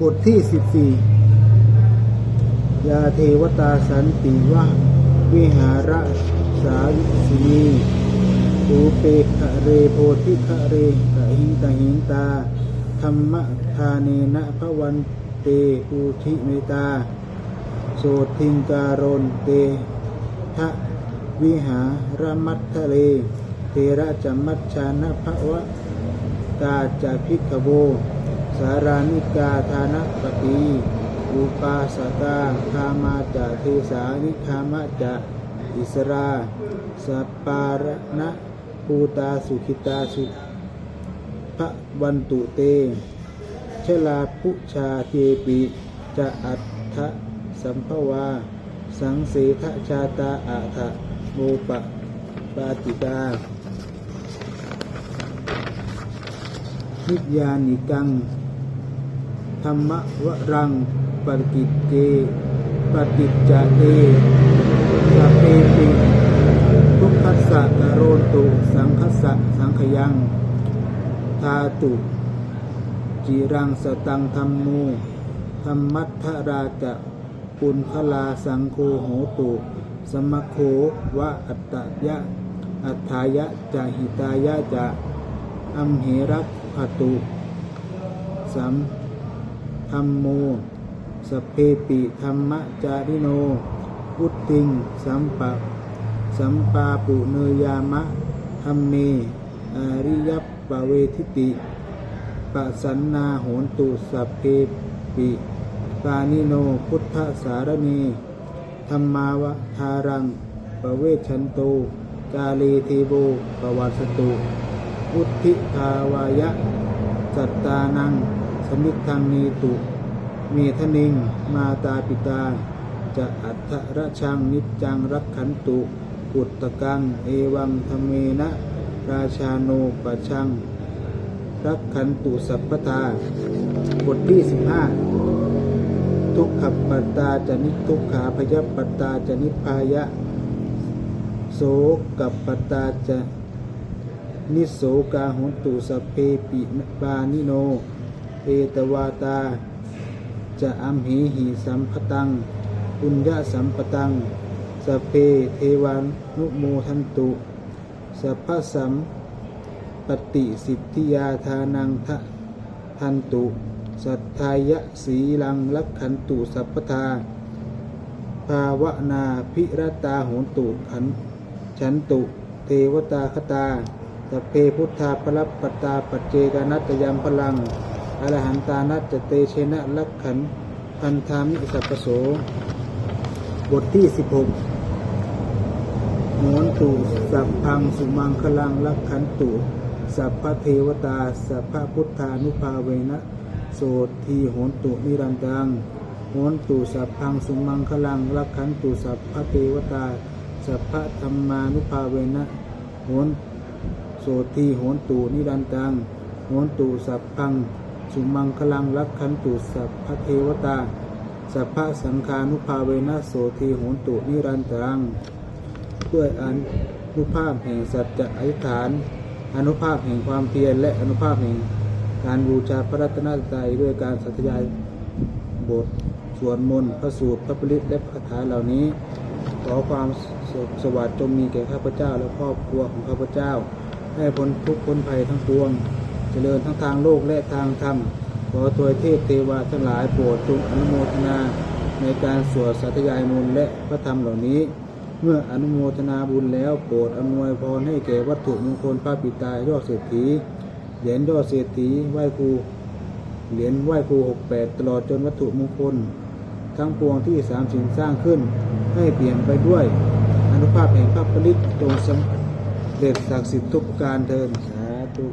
บทที่สิบสี่ยาเทวตาสันติวะวิหารสาวิสีนีตูเปคะเรโพธิคะเรตะหิงตะหิงตา ธรรมทาเนนะพระวันเตอุทิเมตา โสทิงการนเตทะวิหารมัตทะเล เทระจมัชชานะภะวะกาจะพิกโวารานิกาทานปฏิอุปาสกาคามาจะเทสานิคามะจะอิสราสปารณะภูตาสุขิตาสุพระวันตุเต ชลาพุชาเทปิจะอัฏฐสัมภวา สังเสทชาตาอาทะโมปะปาติกานิยานิกัง ธรรมวรังปฏิจเจปฏิจจเตสพเพปิทุกขัสสะกโรนตุสังคัสสะสังขยังทาตุจีรังสตังธรรมูธรรมัทธราจะปุณคลาสังโฆโหตุสมโขวะอัตตยะ อัฏฐายะจะหิตายะจะอัมเหรักขตุสัม ธรรมโม สเพปิธรรมจาริโน พุทธิง สัมปะสัมปาปุเนยามะธรรมเม อริยปปเวทิติปะสันนาโหนตุสเพปิปานิโน พุทธสารเนธรรมาวทารังปเวชันโต กาเลเทโบปวัสตุ พุทธิภาวายะ สัตตานัง มิทังเนตุเมทะนิง มาตาปิตา จะอัฏฐระชังนิจจังรักขันตุปุตตะกัง เอวังธรรมเมนะ ราชาโนปะชัง รักขันตุสัพพทาบทที่สิบห้าทุกขปัตตาจะนิทุกขาพยปัตตาจะนิพพายะ โสกับปัตตาจะนิโสกาหุนตุสพเพปิปานิโน เอตวาตา จะอัมหิหิสัมพตังปุญญาสัมปตังสเพเทวานุโมทันตุสัพพสัมปฏิสิทธิยาทานังทะทันตุ สัทธายะสีลังลักขันตุสัพพทา ภาวนาพิรตาโหนตุขันฉันตุ เทวตาคตาสเพพุทธาพลัปตาปัจเจกานัตยามพลัง อรหันตานัจเตเชนะลักขันพันธามิสัพโส บทที่16โหนตุสัพพังสุมังคลังลักขันตุ สัพพเทวตา สัพพพุทธานุภาเวนะ โสทีโหนตุนิรันตังโหนตุสัพพังสุมังคลังลักขันตุสัพพเทวตา สัพพธรรมานุภาเวนะโหนโสทีโหนตุนิรันตังโหนตุสัพพัง สุมังคลังลักขันตุสัพพเทวตา สัพพะสังฆานุภาเวนะโสทีโหนตุนิรันตังด้วยอนุภาพแห่งสัจจะอธิษฐาน อนุภาพแห่งความเพียรและอนุภาพแห่งการบูชาพระรัตนตรัยด้วยการสัตยายบทสวดมนต์พระสูตรพระปริตและพระคาถาเหล่านี้ขอความสุขสวัสดิ์จงมีแก่ข้าพเจ้าและครอบครัวของข้าพเจ้า ให้พ้นทุกข์พ้นภัยทั้งปวง เจริญทั้งทางโลกและทางธรรม ขอถวเทพเทวาทั้งหลายโปรดจงอนุโมทนาในการสวดสัตยายมนต์และพระธรรมเหล่านี้ เมื่ออนุโมทนาบุญแล้วโปรดอำนวยพรให้แก่วัตถุมงคลพระปิตายยอดเศรษฐี เหรียญยอดเศรษฐีไหว้ครูเหรียญไหว้ครูหกแปดตลอดจนวัตถุมงคล ทั้งปวงที่สามสิ่งสร้างขึ้น ให้เปลี่ยนไปด้วย อนุภาพแห่งพระปริตจงสำเร็จศักดิ์สิทธิ์ทุกการเทินสาธุ